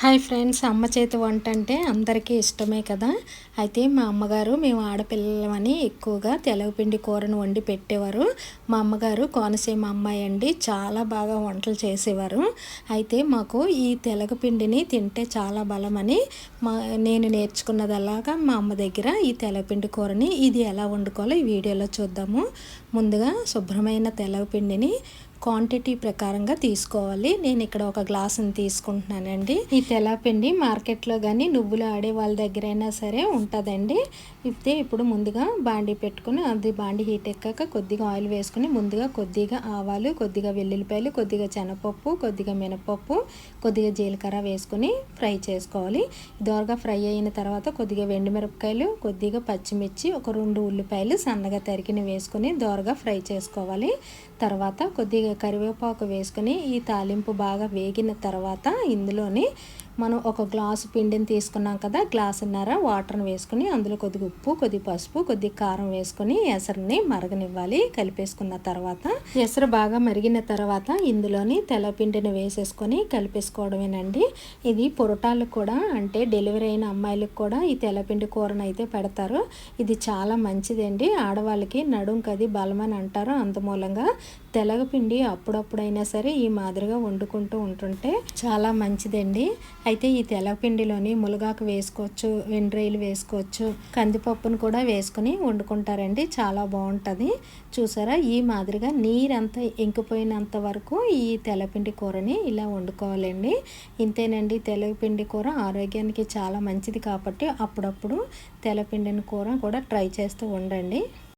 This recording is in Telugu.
హాయ్ ఫ్రెండ్స్ అమ్మ చేతి వంట అంటే అందరికీ ఇష్టమే కదా? అయితే మా అమ్మగారు మేము ఆడపిల్లలని ఎక్కువగా తెలగపిండి కూరను వండి పెట్టేవారు. మా అమ్మగారు కోనసీమ అమ్మాయి అండి చాలా బాగా వంటలు చేసేవారు. అయితే మాకు ఈ తెలగపిండిని తింటే చాలా బలమని మా నేను నేర్చుకున్నదలాగా మా అమ్మ దగ్గర ఈ తెలగపిండి కూరని ఇది ఎలా వండుకోవాలో ఈ వీడియోలో చూద్దాము. ముందుగా శుభ్రమైన తెలగపిండిని క్వాంటిటీ ప్రకారంగా తీసుకోవాలి. నేను ఇక్కడ ఒక గ్లాసుని తీసుకుంటున్నానండి. ఈ తెలాపిండి మార్కెట్లో కానీ నువ్వులు ఆడే వాళ్ళ దగ్గరైనా సరే ఉంటుందండి. ఇదే ఇప్పుడు ముందుగా బాండి పెట్టుకుని అది బాండి హీట్ ఎక్కాక కొద్దిగా ఆయిల్ వేసుకుని ముందుగా కొద్దిగా ఆవాలు కొద్దిగా వెల్లుల్లిపాయలు కొద్దిగా శనగపప్పు కొద్దిగా మినపప్పు కొద్దిగా జీలకర్ర వేసుకుని ఫ్రై చేసుకోవాలి. దోరగా ఫ్రై అయిన తర్వాత కొద్దిగా మిరపకాయలు కొద్దిగా పచ్చిమిర్చి ఒక రెండు ఉల్లిపాయలు సన్నగా తరిగిన వేసుకొని దోరగా ఫ్రై చేసుకోవాలి. తర్వాత కొద్దిగా కరివేపాకు వేసుకుని ఈ తాలింపు బాగా వేగిన తర్వాత ఇందులోని మనం ఒక గ్లాసు పిండిని తీసుకున్నాం కదా గ్లాసున్నర వాటర్ని వేసుకుని అందులో కొద్దిగా ఉప్పు కొద్ది పసుపు కొద్ది కారం వేసుకొని ఎసరుని మరగనివ్వాలి. కలిపేసుకున్న తర్వాత ఎసరు బాగా మరిగిన తర్వాత ఇందులోని తెల్లపిండిని వేసేసుకొని కలిపేసుకోవడమేనండి. ఇది పొరటాలకు కూడా అంటే డెలివరీ అయిన అమ్మాయిలకు కూడా ఈ తెల్లపిండి కూరను అయితే పెడతారు. ఇది చాలా మంచిదండి. ఆడవాళ్ళకి నడుం కది బలమని అంటారు. అందుమూలంగా తెలగపిండి అప్పుడప్పుడైనా సరే ఈ మాదిరిగా వండుకుంటూ ఉంటుంటే చాలా మంచిదండి. అయితే ఈ తెలపిండిలోని ములగాకు వేసుకోవచ్చు వెండ్రేలు వేసుకోవచ్చు కందిపప్పును కూడా వేసుకుని వండుకుంటారండి. చాలా బాగుంటుంది. చూసారా? ఈ మాదిరిగా నీరంతా ఇంకిపోయినంత వరకు ఈ తెల్లపిండి కూరని ఇలా వండుకోవాలండి. ఇంతేనండి తెల్లపిండి కూర ఆరోగ్యానికి చాలా మంచిది కాబట్టి అప్పుడప్పుడు తెల్లపిండిని కూర కూడా ట్రై చేస్తూ ఉండండి.